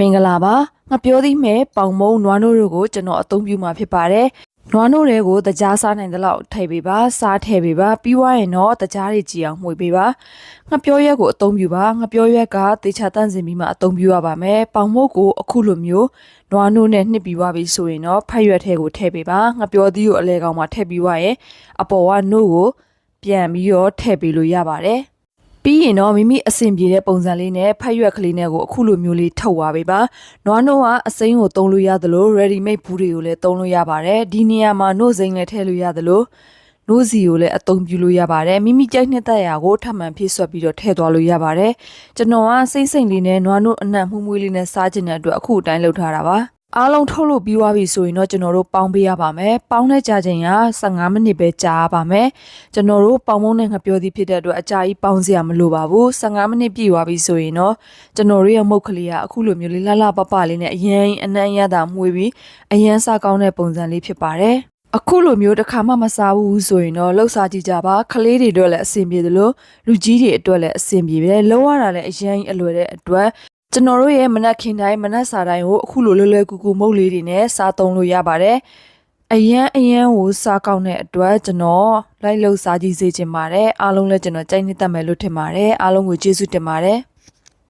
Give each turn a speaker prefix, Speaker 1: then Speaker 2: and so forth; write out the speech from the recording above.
Speaker 1: မင်္ဂလာပါငါပြောသည်မဲ့ပေါင်မုံနွားနို့တို့ကိုကျွန်တော်အသုံးပြုမှာဖြစ်ပါတယ်နွားနို့တွေကိုတကြားစားနိုင်တဲ့လောက်ထည့်ပေးပါစားထည့်ပေးပါပြီးွားရင်တော့တကြားတွေကြည်အောင်မှုပေးပါငါပြောရက်ကိုအသုံးပြုပါငါပြောရက်ကတေချာတန့်စင်ပြီးမှအသုံးပြုရပါမယ်ပေါင်မုံကိုအခုလိုမျိုးနွားနို့နဲ့နှစ်ပြီးွားပြီဆိုရင်တော့ဖတ်ရွက်ထဲကိုထည့်ပေးပါငါပြောသည်ကိုအလဲကောင်မှာထည့်ပြီးွားရင်အပေါ်ကနို့ကိုပြန်ပြီးတော့ထည့်ပေးလို့ရပါတယ် ပြီးရင်တော့မိမိအဆင်ပြေတဲ့ပုံစံလေးနဲ့ဖတ်ရွက်ကလေးနဲ့ကိုအခုလိုမျိုးလေးထုတ်သွားပေးပါ။နွားနို့ကအစိမ်းကိုသုံးလို့ရသလို ready made ဘူးတွေကိုလည်းသုံးလို့ရပါတယ်။ဒီနေရာမှာနို့စိမ်းလည်းထည့်လို့ရသလိုနို့စီကိုလည်းအသုံးပြုလို့ရပါတယ်။မိမိကြိုက်နှစ်သက်ရာကိုထပ်မံဖြည့်ဆွတ်ပြီးတော့ထည့်သွားလို့ရပါတယ်။ကျွန်တော်ကစိမ့်စိမ့်လေးနဲ့နွားနို့အနံ့မှုမွေးလေးနဲ့စားခြင်းတဲ့အတွက်အခုအတိုင်းလုပ်ထားတာပါ။ အားလုံးထုတ်လို့ပြီးသွားပြီဆိုရင်တော့ကျွန်တော်တို့ပေါင်းပေးရပါမယ်။ပေါင်းတဲ့ကြာချိန်က15မိနစ်ပဲကြာရပါမယ်။ကျွန်တော်တို့ပေါင်းမုံနဲ့ငပြောသည်ဖြစ်တဲ့အတွက်အကြာကြီးပေါင်းစရာမလိုပါဘူး။15မိနစ်ပြည့်သွားပြီဆိုရင်တော့ကျွန်တော်တို့ရဲ့မုတ်ကလေးကအခုလိုမျိုးလေးလှလှပပလေးနဲ့အရင်အနှံ့ရတာမှုပြီးအရင်စားကောင်းတဲ့ပုံစံလေးဖြစ်ပါတယ်။အခုလိုမျိုးတစ်ခါမှမစားဘူးဆိုရင်တော့လှုပ်စားကြည့်ကြပါကလေးတွေအတွက်လည်းအဆင်ပြေသလိုလူကြီးတွေအတွက်လည်းအဆင်ပြေပဲလုံးဝတာလည်းအရင်အလွယ်တဲ့အတွက် ကျွန်တော်တို့ရဲ့မနက်ခင်းတိုင်းမနက်စာတိုင်းကိုအခုလိုလွယ်လွယ်ကူကူမုတ်လေးတွေနဲ့စားသုံးလို့ရပါတယ်အရန်အရန်ကိုစားကောင်းတဲ့အတွက်ကျွန်တော်လိုက်လို့စားကြည့်စေချင်ပါတယ်အားလုံးလည်းကျွန်တော်ကြိုက်နှစ်သက်မယ်လို့ထင်ပါတယ်အားလုံးကိုကျေးဇူးတင်ပါတယ်